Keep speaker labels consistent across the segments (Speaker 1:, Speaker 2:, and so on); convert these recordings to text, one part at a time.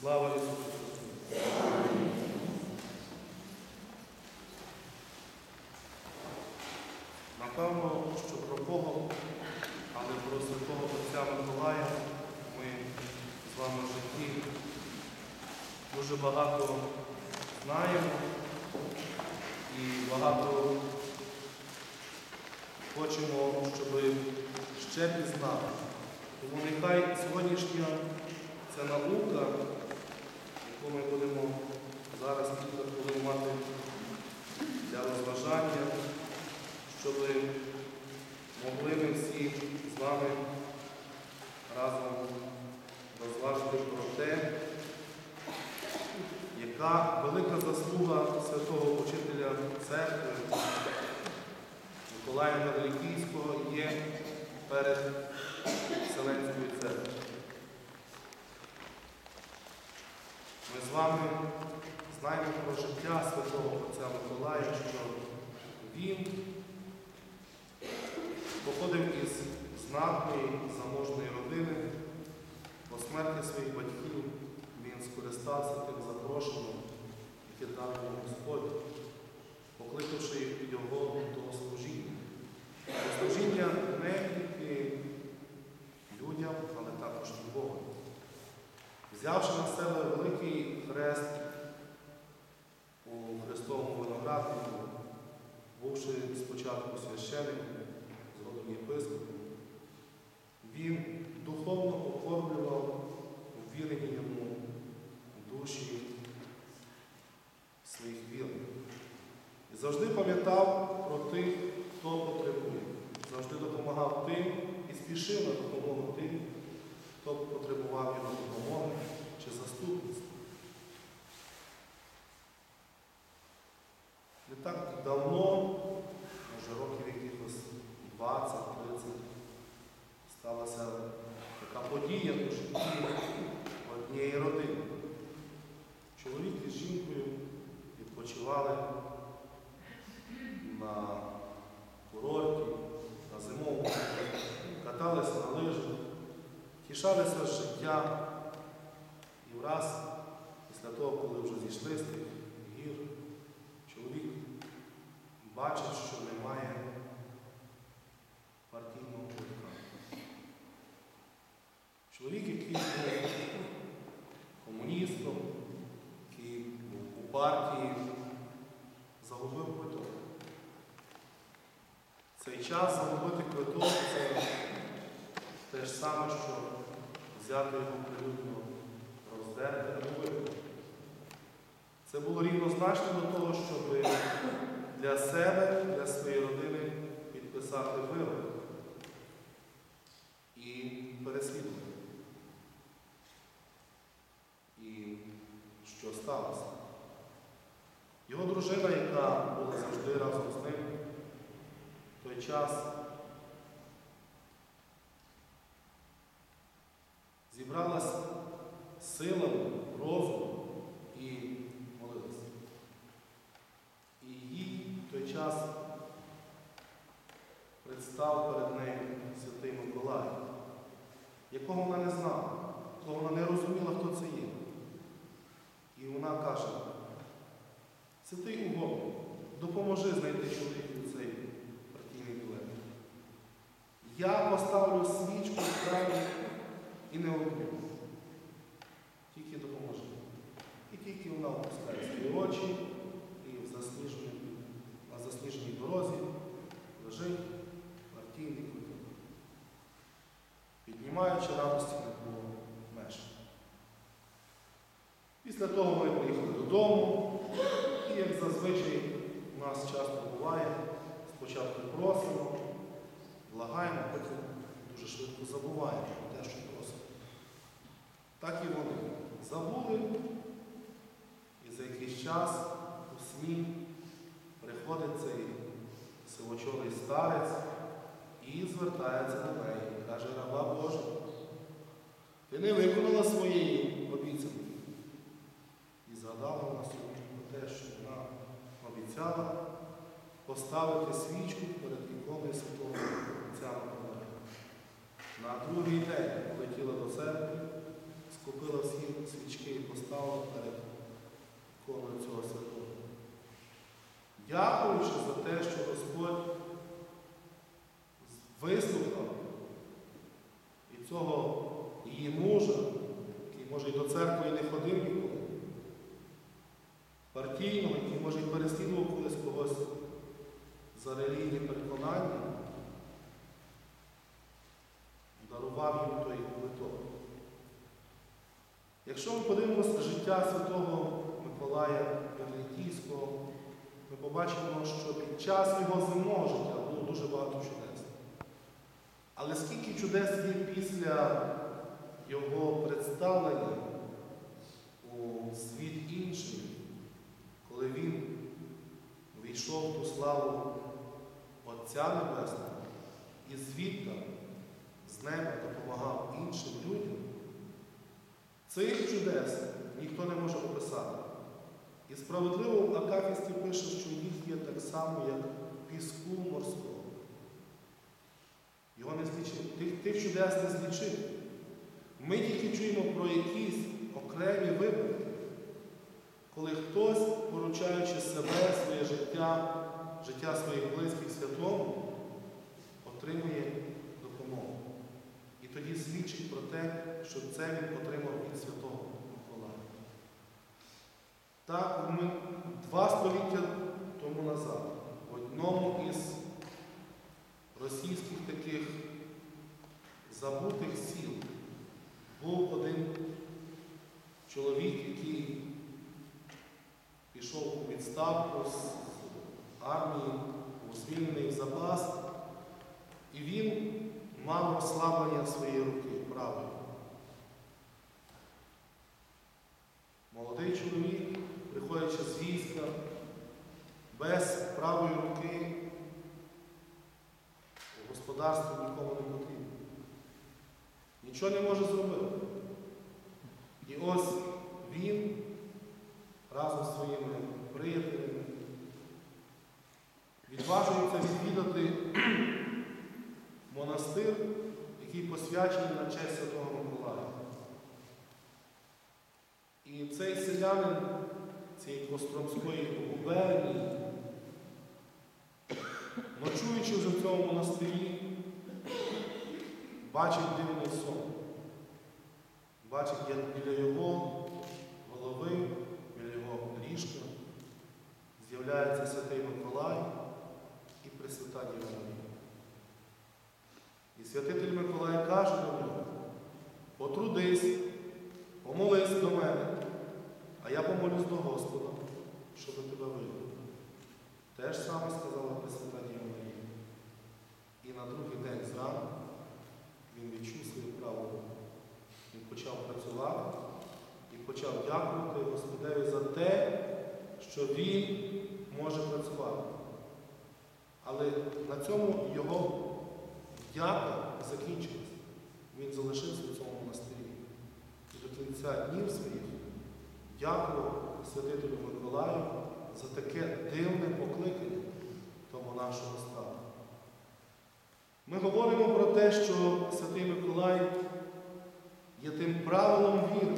Speaker 1: Слава Ісусу Христу! Напевно, що про Бога, але про святого Отця Миколая ми з вами в житті дуже багато знаємо і багато хочемо, щоб ще пізнати. Тому нехай сьогоднішня ця наука, яку ми будемо зараз хвилин мати для розважання, щоб могли ми всі з вами разом розважити про те, яка велика заслуга святого учителя церкви Миколая Великійського є перед Вселенською церквою. Ми з вами знаємо про життя святого Отця Миколая, що він походив із знатної заможної родини. По смерті своїх батьків він скористався тим запрошенням, яке дав йому Господь, покликавши його до служіння. До служіння не тільки людям, але також і Богу. Взявши на себе великий хрест у Христовому винограднику, бувши спочатку священником, згодом єпископом, він духовно оформлював ввірені йому душі своїх вірних. І завжди пам'ятав про тих, хто потребує, завжди допомагав тим і спішив на допомогу тим, хто потребував його допомоги чи заступництва. Не так давно, може років якихось 20-30, сталася така подія у житті однієї родини. Чоловік із жінкою відпочивали на курорті, на зимовому, каталися на лижах, тішалися з життя. І враз, після того, коли вже зійшли з тих гір, чоловік бачить, що немає партійного квитка. Чоловік, який був комуністом, який був у партії, загубив квиток. Цей час загубити квиток це те ж саме, що взяти його прилюдно, роздерти випити. Це було рівнозначно до того, щоб для себе, для своєї родини підписати вирок і переслідувати. І що сталося? Його дружина, яка була завжди разом з ним, час зібралась силами, розумом і молилася. І їй в той час представ перед нею святий Миколай, якого вона не знала, якого вона не розуміла, хто це є. І вона каже, святий угодник, допоможи знайти чоловіку цей партійний білет. Я поставлю свічку в храмі і не одну. Тільки допоможе. І тільки вона опускає свої очі і в засніженій, на засніженій дорозі лежить партійний квиток. Піднімаючи радості не було меж. Після того ми поїхали додому, і як зазвичай у нас часто буває, спочатку просимо, благаємо, потім дуже швидко забуваємо про те, що просимо. Так і вони забули, і за якийсь час у сні приходить цей сивочолий старець і звертається до неї. Каже, раба Божа, ти не виконала своєї обіцянки. І згадала вона собі про те, що вона обіцяла поставити свічку перед іконою Святого Отця. На другий день полетіла до церкви, скупила всі свічки і до церкви і не ходив ніколи. Партійного, який може і переслідував колись когось за релігійне переконання, дарував їм той квиток. Якщо ми подивимося життя святого Миколая Верлітійського, ми побачимо, що під час його земного життя було дуже багато чудес. Але скільки чудес є після його представлення у світ інший, коли він війшов в ту славу Отця Небесного і звідти з неба допомагав цих чудес ніхто не може описати. І справедливо в Акафісті пише, що їх є так само, як піску морського. Його не злічити. Тих, тих чудес не злічити. Ми тільки чуємо про якісь окремі випадки, коли хтось, поручаючи себе, своє життя, життя своїх близьких святому, отримує. І свідчить про те, що це він отримав від Святого Миколая. Так, ми два століття тому назад в одному із російських таких забутих сіл був один чоловік, який пішов у відставку з армії, був звільнений запас, і він мав розслаблення своєї руки правої. Молодий чоловік, приходячи з війська, без правої руки, у господарстві нікому не потрібно. Нічого не може зробити. І ось він разом з своїми приятелями який на честь Святого Миколая. І цей селянин цієї Костромської губернії, ночуючи вже в цьому монастирі, бачить дивний сон. Бачить, як біля його голови, біля його ліжка з'являється Святий Миколай і Пресвята Діва Марія. І святитель Миколай каже до нього, потрудись, помолись до мене, а я помолюсь до Господа, щоб тебе вивели. Те ж саме сказала Пресвята Діва. І на другий день зранку він відчув свою праву. Він почав працювати і почав дякувати Господеві за те, що він може працювати. Але на цьому його дяка закінчилась. Він залишився в цьому кінця днів своїх дякував святителю Миколаю за таке дивне покликання тому нашого стану. Ми говоримо про те, що Святий Миколай є тим правилом віри,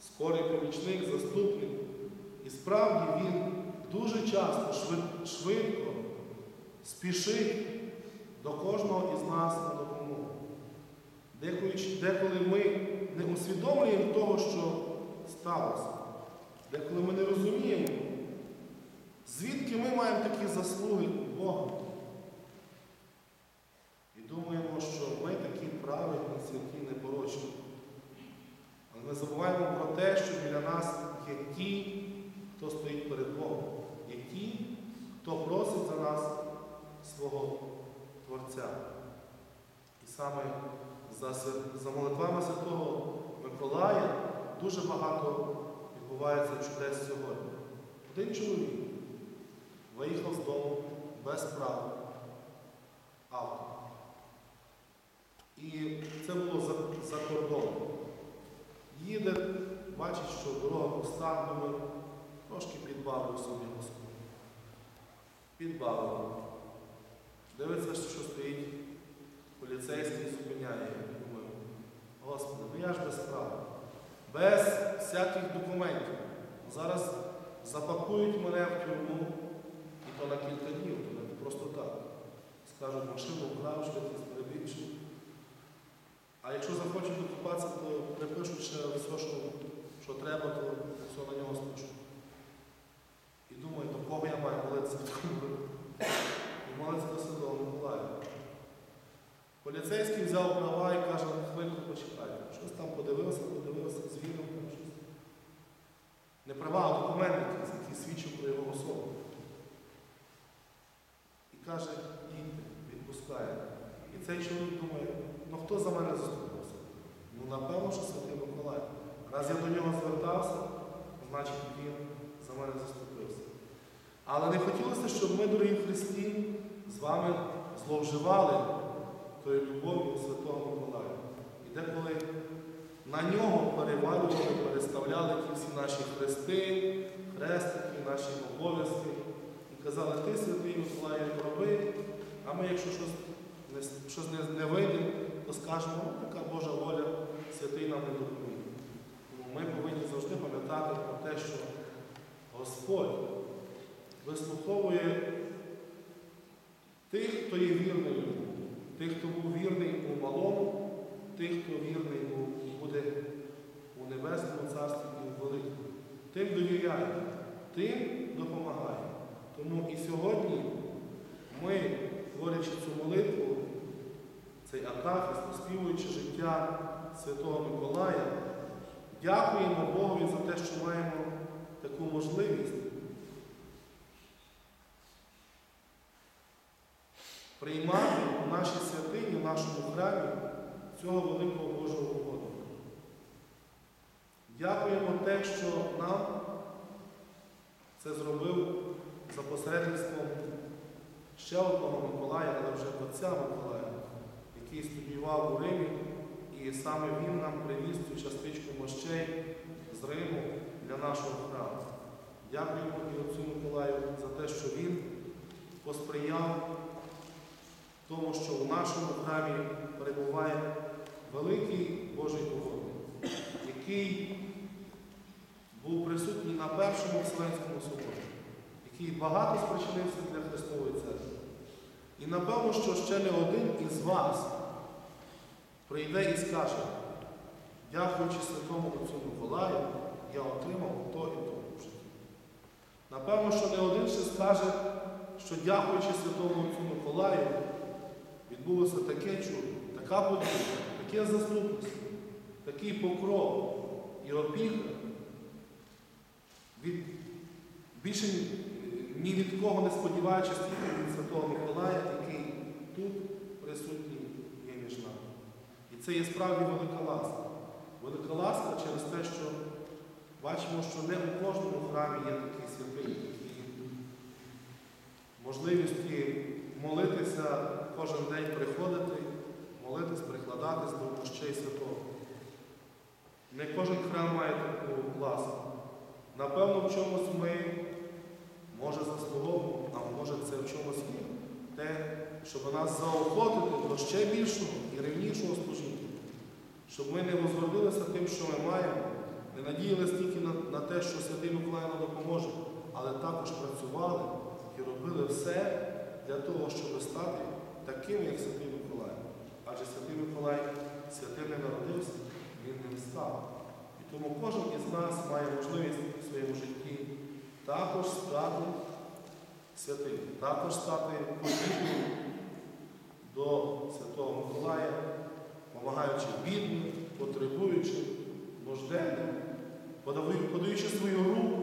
Speaker 1: скорий помічник, заступник. І справді він дуже часто швидко спішить до кожного із нас на допомогу. Деколи ми не усвідомлюємо того, що сталося, деколи ми не розуміємо, звідки ми маємо такі заслуги Бога. І думаємо, що ми такі праведні, святі, непорочні. Але ми забуваємо про те, що біля нас є ті, хто стоїть перед Богом, є ті, хто просить за нас свого Творця. І саме за, свя- за молитвами Святого Миколая дуже багато відбувається чудес сьогодні. Один чоловік виїхав з дому без права авто. І це було за, за кордоном. Їде, бачить, що дорога думає, трошки підбавив собі Господь. Підбавив. Дивиться, що стоїть поліцейський, зупиняє. Думаю, Господи, ну я ж без права. Без всяких документів. Зараз запакують мене в тюрму, і то на кілька днів, то не просто так. Скажуть, машину вкрав, швидкість перебільшив. А якщо захочуть докупатися, то припишуть ще все, що, що треба, то все на нього спишуть. І думаю, до кого я маю молитися в такому? І молиться до Святого Миколая. Поліцейський взяв права і каже, хвильку почекайте. Щось там подивився, подивився, звірив, там щось. Не права, документи, які свідчать про його особу. І каже, їдьте, відпускає. І цей чоловік думає, ну хто за мене заступився? Ну, напевно, що Святий Миколай. Раз я до нього звертався, значить він за мене заступився. Але не хотілося, щоб ми, дорогі Христі, з вами зловживали тою любов'ю Святого Миколая. І деколи на нього перевалювали, переставляли ті всі наші хрести, хрестики, наші обов'язки. І казали, ти святий Миколай, роби, а ми, якщо щось не, щось не, не вийде, то скажемо, така Божа воля, святий нам не допоміг. Тому ми повинні завжди пам'ятати про те, що Господь вислуховує тих, хто є вірним йому, тих, хто був вірний у малому, тих, хто вірний у, буде у Небесному Царстві і у Великому. Тим довіряє, тим допомагає. Тому і сьогодні ми, творячи цю молитву, цей акафіст, оспівуючи життя Святого Миколая, дякуємо Богові за те, що маємо таку можливість приймати у нашій святині, в нашому храмі цього великого Божого угодника. Дякуємо те, що нам це зробив за посередництвом ще одного Миколая, але вже отця Миколая, який студіював у Римі, і саме він нам привіз цю частичку мощей з Риму для нашого храму. Дякуємо і отцю Миколаю за те, що він посприяв тому, що у нашому храмі перебуває великий Божий угодник, який був присутній на першому Вселенському соборі, який багато спричинився для Христової церкви. І напевно, що ще не один із вас прийде і скаже, дякуючи Святому Отцю Миколаю, я отримав то і то в. Напевно, що не один ще скаже, що дякуючи Святому Отцю Миколаю, відбулося таке чудо, така подія, таке заступництво, такий покров і опіка від більше ні- від кого не сподіваючись тільки від Святого Миколая, який тут присутній є між нами. І це є справді велика ласка. Велика ласка через те, що бачимо, що не у кожному храмі є такий святий, який можливості молитися кожен день приходити, молитись, прикладатись до мощей святого. Не кожен храм має таку ласку. Напевно, в чомусь ми, може, заслуговуємо, а може це в чомусь є. Те, щоб нас заохотити до ще більшого і рівнішого служіння. Щоб ми не розгордилися тим, що ми маємо, не надіялися тільки на, на те, що Святий Миколай нам допоможе, але також працювали і робили все для того, щоб стати таким, як Святий Миколай. Адже Святий Миколай святим не народився, він ним став. Тому кожен із нас має можливість у своєму житті також стати святим, також стати подібним до Святого Миколая, допомагаючи бідним, потребуючим, нужденним, подаючи свою руку